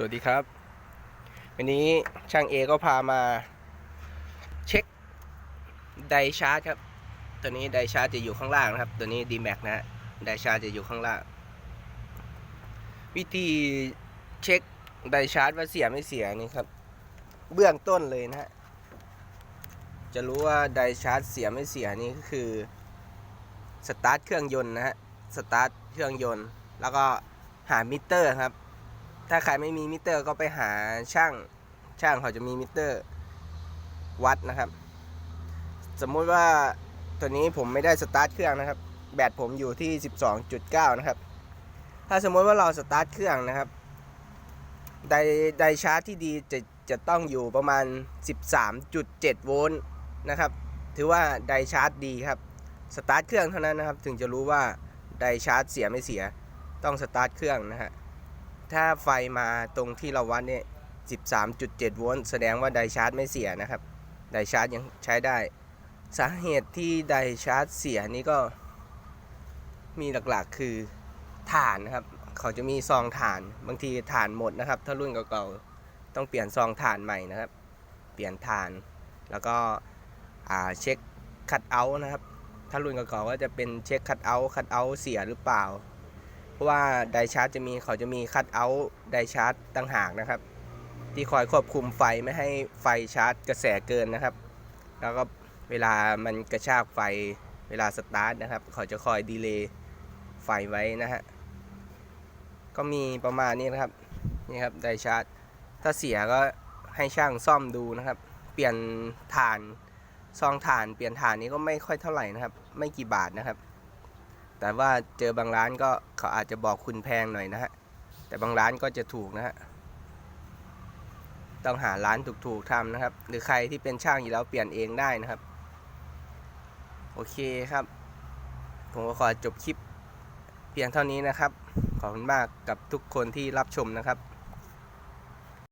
สวัสดีครับ วันนี้ช่างเอก็พามา เช็คไดชาร์จครับ ตัวนี้ไดชาร์จจะอยู่ข้างล่างนะครับ ตัวนี้ d m a x นะฮะไดชาร์จจะอยู่ข้างล่าง วิธีเช็คไดชาร์จว่าเสียไม่เสียนี่ครับ เบื้องต้นเลยนะฮะจะรู้ว่าไดชาร์จเสียไม่เสียนี่ก็คือสตาร์ทเครื่องยนต์นะฮะสตาร์ทเครื่องยนต์ แล้วก็หามิเตอร์ครับ ถ้าใครไม่มีมิเตอร์ก็ไปหาช่าง ช่างเขาจะมีมิเตอร์วัดนะครับ สมมุติว่าตัวนี้ผมไม่ได้สตาร์ทเครื่องนะครับ แบตผมอยู่ที่ 12.9 นะครับ ถ้าสมมติว่าเราสตาร์ทเครื่องนะครับไดไดชาร์จที่ดีจะจะต้องอยู่ประมาณ 13.7 โวลต์นะครับ ถือว่าไดชาร์จดีครับ สตาร์ทเครื่องเท่านั้นนะครับ ถึงจะรู้ว่าไดชาร์จเสียไม่เสีย ต้องสตาร์ทเครื่องนะฮะ ถ้าไฟมาตรงที่เราวัดเนี่ย13.7 โวลต์แสดงว่าไดชาร์จไม่เสียนะครับ ไดชาร์จยังใช้ได้ สาเหตุที่ไดชาร์จเสียนี่ก็มีหลักๆคือถ่านนะครับ เขาจะมีซองถ่าน บางทีถ่านหมดนะครับ ถ้ารุ่นเก่าๆต้องเปลี่ยนซองถ่านใหม่นะครับ เปลี่ยนถ่าน แล้วก็เช็คคัดเอาท์นะครับ ถ้ารุ่นเก่าๆก็จะเป็นเช็คคัดเอาท์คัดเอาท์เสียหรือเปล่า เพราะว่าไดชาร์จจะมีเขาจะมีคัดเอาท์ไดชาร์จต่างหากนะครับ ที่คอยควบคุมไฟไม่ให้ไฟชาร์จกระแสเกินนะครับ แล้วก็เวลามันกระชากไฟเวลาสตาร์ทนะครับ เขาจะคอยดีเลย์ไฟไว้นะฮะก็มีประมาณนี้นะครับนี่ครับไดชาร์จถ้าเสียก็ให้ช่างซ่อมดูนะครับ เปลี่ยนฐานซองฐานเปลี่ยนฐานนี้ก็ไม่ค่อยเท่าไหร่นะครับ ไม่กี่บาทนะครับ แต่ว่าเจอบางร้านก็เขาอาจจะบอกคุณแพงหน่อยนะฮะ แต่บางร้านก็จะถูกนะฮะ ต้องหาร้านถูกๆทำนะครับ หรือใครที่เป็นช่างอยู่แล้วเปลี่ยนเองได้นะครับ โอเคครับ ผมก็ขอจบคลิปเพียงเท่านี้นะครับ ขอบคุณมากกับทุกคนที่รับชมนะครับ